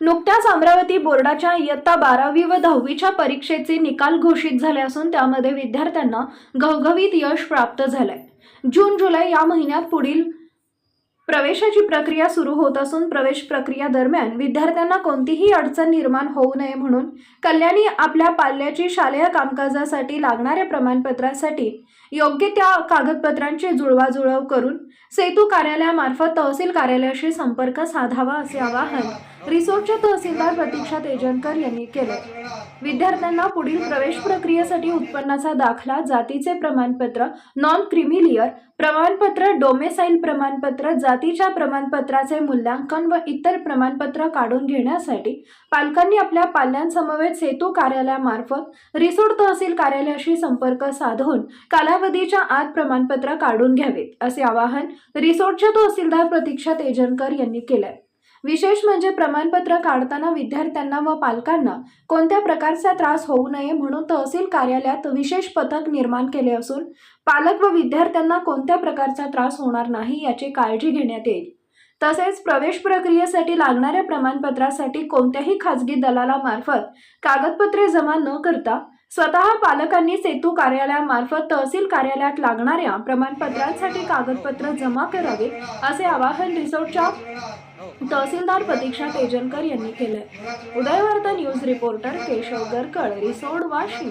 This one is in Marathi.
नुकत्याच अमरावती बोर्डाच्या इयत्ता बारावी व दहावीच्या परीक्षेचे निकाल घोषित झाले असून त्यामध्ये विद्यार्थ्यांना घवघवीत यश प्राप्त झालंय. जून जुलै या महिन्यात पुढील प्रवेशाची प्रक्रिया सुरू होत असून प्रवेश प्रक्रिया दरम्यान विद्यार्थ्यांना कोणतीही अडचण निर्माण होऊ नये म्हणून कल्याणी आपल्या पाल्याची शालेय कामकाजासाठी लागणाऱ्या प्रमाणपत्रासाठी योग्य त्या कागदपत्रांची जुळवाजुळव करून सेतू कार्यालयामार्फत तहसील कार्यालयाशी संपर्क साधावा असे आवाहन रिसोर्टच्या तहसीलदार प्रतीक्षा तेजनकर यांनी केले. विद्यार्थ्यांना पुढील प्रवेश प्रक्रियेसाठी उत्पन्नाचा दाखला जातीचे प्रमाणपत्र नॉन क्रिमिलियर प्रमाणपत्र डोमेसाईल प्रमाणपत्र जातीच्या प्रमाणपत्राचे मूल्यांकन व इतर प्रमाणपत्र काढून घेण्यासाठी पालकांनी आपल्या पाल्यांसमवेत सेतू कार्यालयामार्फत रिसोड तहसील कार्यालयाशी संपर्क साधून कालावधीच्या आत प्रमाणपत्र काढून घ्यावेत असे आवाहन रिसोडच्या तहसीलदार प्रतीक्षा तेजनकर यांनी केलंय. विशेष म्हणजे प्रमाणपत्र काढताना विद्यार्थ्यांना व पालकांना कोणत्या प्रकारचा त्रास होऊ नये म्हणून तहसील कार्यालयात विशेष पथक निर्माण केले असून पालक व विद्यार्थ्यांना कोणत्या प्रकारचा त्रास होणार नाही याची काळजी घेण्यात येईल. तसेच प्रवेश प्रक्रियेसाठी लागणाऱ्या प्रमाणपत्रासाठी कोणत्याही खाजगी दलालामार्फत कागदपत्रे जमा न करता स्वतः पालकांनी सेतू कार्यालयामार्फत तहसील कार्यालयात लागणाऱ्या प्रमाणपत्रांसाठी कागदपत्र जमा करावे असे आवाहन रिसोर्टच्या तहसीलदार प्रतीक्षा तेजनकर यांनी केलंय. Udayvarta news reporter Keshav Garkal Risod Washim.